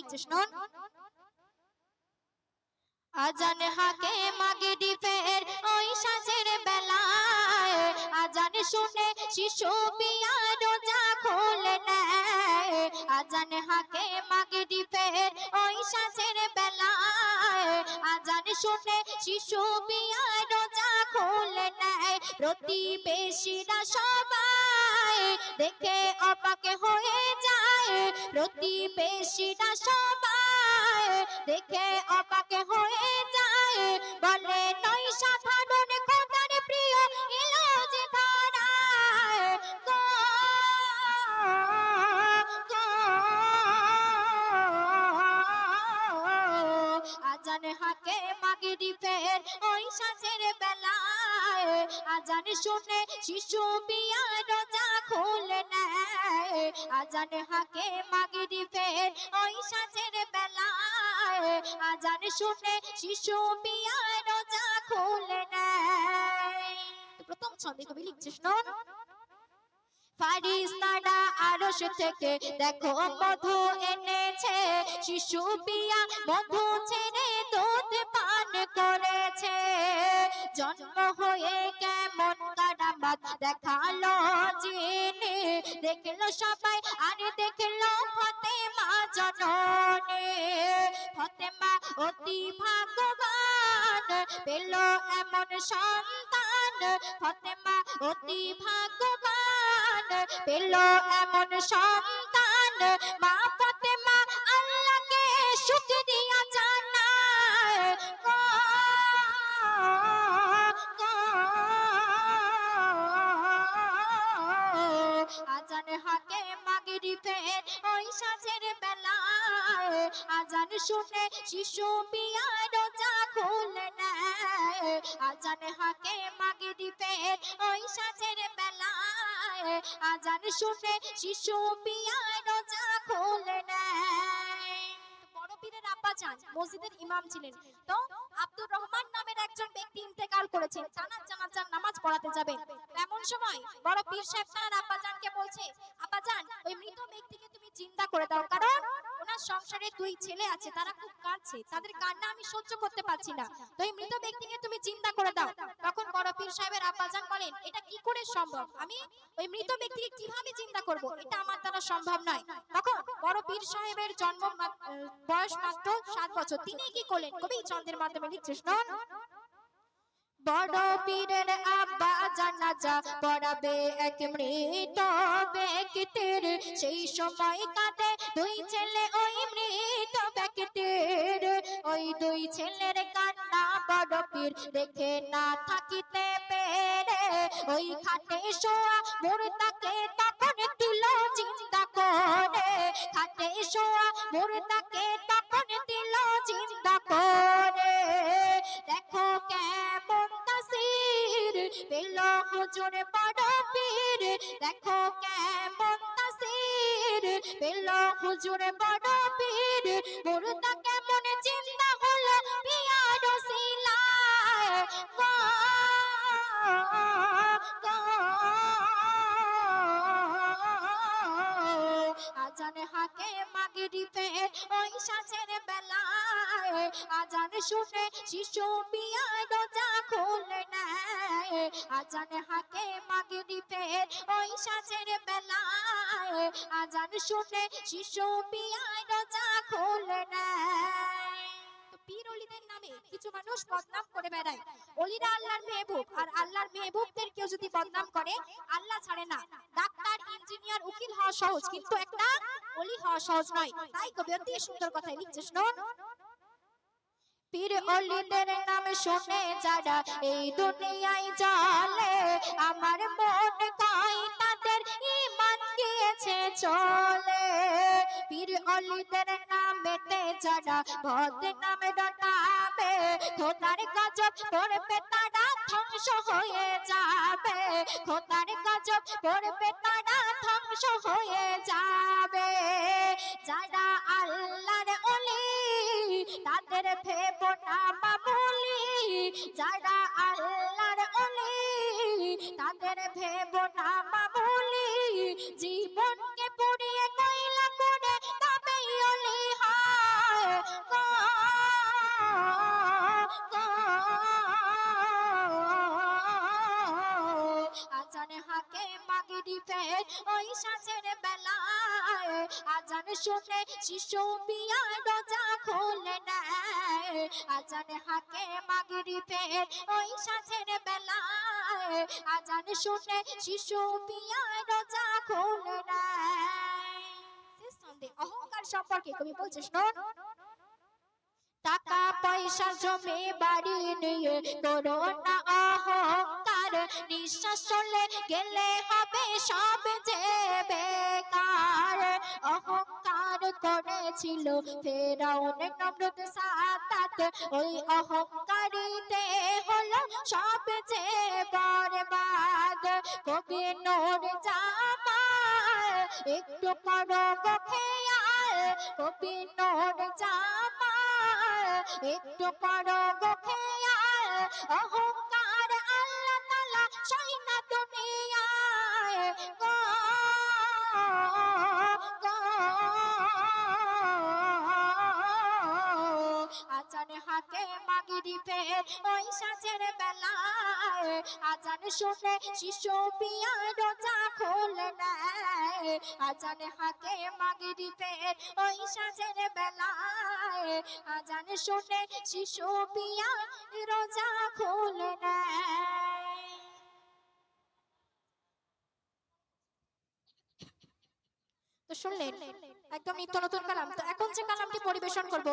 শুনুন আজান হাকে মাগে ওই সাজের বেলায়। আজান শুনে শিশু পিয়া রোজা খুলে নেয়। আজান হাকে মাগে ওই সাজের বেলায়। শুনে শিশু পিয়া রোজা খুলে নেয়। প্রতিবেশীরা সবাই দেখে অবাক হয়ে যায়। প্রতিবেশীরা সবাই দেখে অবাক হয়ে যায়। বলে, নই সাধারণ খোদার প্রিয়, এলো যে হাকে ফের ওই সাজের বেলায় আজান শুনে শিশু বিয়া রোজা খুলে নেয়। আজান হাকে মাগরি ফের ওই সাজের বেলায় আজান শুনে শিশু বিয়া রোজা খুলে নেয়। প্রথম ছন্দে কবি লিখছে শুনুন ফারিস্তারা আরশ থেকে দেখো মধু এনেছে। শিশু পিয়া মধু ছেড়ে দুধ পান করেছে। জন্ম হয়ে কেমন কারামাত দেখাল যিনি দেখল সবাই আর দেখল ফতেমা জননী। ফতেমা অতি ভাগ্যবান, পেল এমন সন্তান। ফতেমা অতি ভাগ্যবান, পেল এমন সন্তান। মা আজান হাকে মাগরি ফের ওই সাজের বেলায় আজান শুনে শিশু পিয়া রোজা খুলে নেয়। আজান হাকে মাগরি ফের ওই সাজের বেলায় আজান শুনে শিশু পিয়া রোজা খুলে নেয়। বড় পীরের আব্বা যান, মসজিদের ইমাম ছিলেন। তো আব্দুর রহমান নামের একজন ব্যক্তি ইন্তেকাল করেছেন। জানাত জানাজার নামাজ পড়াতে যাবেন। এমন সময় বড় পীর সাহেব তার আব্বাজানকে বলছে, আব্বাজান, ওই মৃত ব্যক্তিকে তুমি চিন্তা করে দাও। কারণ ওনার সংসারে দুই ছেলে আছে, তারা খুব কাঁদছে। তাদের কান্না আমি সহ্য করতে পারছি না। তো এই মৃত ব্যক্তিকে তুমি চিন্তা করে দাও। তখন বড় পীর সাহেবের আব্বা জান বলেন, এটা কি করে সম্ভব? আমি ওই মৃত ব্যক্তিকে কীভাবে চিন্তা করব? এটা আমার দ্বারা সম্ভব নয়। তখন বড় পীর সাহেবের জন্ম বয়স মাত্র সাত বছর। তিনি কি করলেন? কবি ছন্দের মাধ্যমে লিখছে শুনুন বড় পীরের আব্বা জানাজা পড়াবে এক মৃত ব্যক্তির। সেই সময় কাঁদে দুই ছেলে ওই মৃত ব্যক্তির। ওই দুই ছেলের কান্না বড় পীর দেখে না থাকিতে পেরে। ওই খাটে শোয়া মুর্দাকে তখন দিল চিন্তা করে। খাটে শোয়া মুর্দাকে তখন দিল চিন্তা করে। পেল হুজুর বড় পীর দেখো কেমন তাসির পেল হুজুর বড় পীর মুর্দা কেমন চিন্তা হলো পিয়ার গো। আজান হাকে মাগরি ফের ওই সাজের বেলায় আজান শুনে শিশু পিয়া রোজা খুলে নেয় আজান হাকে মাগরি ফের ওই সাজের বেলায়। আজান শুনে শিশু পিয়া রোজা খুলে নেয়। তো পীর অলিদের নামে কিছু মানুষ বদনাম করে বেড়ায়। অলিরা আল্লাহর মেহবুব, আর আল্লাহর মেহবুবদের কেউ যদি বদনাম করে, আল্লাহ ছাড়ে না। ডাক্তার, ইঞ্জিনিয়ার, উকিল হওয়া সহজ, কিন্তু একটা অলি হওয়া সহজ নয়। তাই কবি অতি সুন্দর কথাই লিখছে, শুনুন। পীর অলিদের নাম শুনে যারা এই দুনিয়ায় চলে আমার মন কয় তাদের ইমান গিয়েছে চলে। পীর অলিদের নামেতে যারা ভদ নামে রটাবে খোদার গজব পড়বে তারা ধ্বংস হয়ে যাবে। খোদার গজব পড়বে তারা ধ্বংস হয়ে যাবে। যারা ভেব না মামুলি যারা আল্লাহর অলি তাদের ভেব না মামুলি মাগরিবের ওই সাঁঝের বেলায় আজান শুনে শিশু পিয়া রোজা খুলে নেয় আজান হাকে মাগরিবের ওই সাঁঝের বেলায় আজান শুনে শিশু পিয়া রোজা খুলে নেয় অহংকার সম্পর্কে কবি বলছে শোন টাকা পয়সা জমে বাড়ি নিয়ে করো না অহংকার নিঃশ্বাস চলে গেলে হবে সব যে বেকার। অহংকার করেছিল ওই অহংকারীতে হলো সব যে বরবাদ। কবি নোর জামাল, একটু করো গো খেয়াল কবি নোর জামাল, একটু করো গো খেয়াল অহংকার মাগিরি ফের ওই সাজের বেলায় আজান শুনে শিশু পিয়া রোজা খুলে নেয়। আজান হাতে মাগিরি ফের ওই সাজের বেলায় আজান শুনে শিশু পিয়া রোজা খুলে তো শুনলেন, একদম নিত্য নতুন কালাম। তো এখন যে কালামটি পরিবেশন করব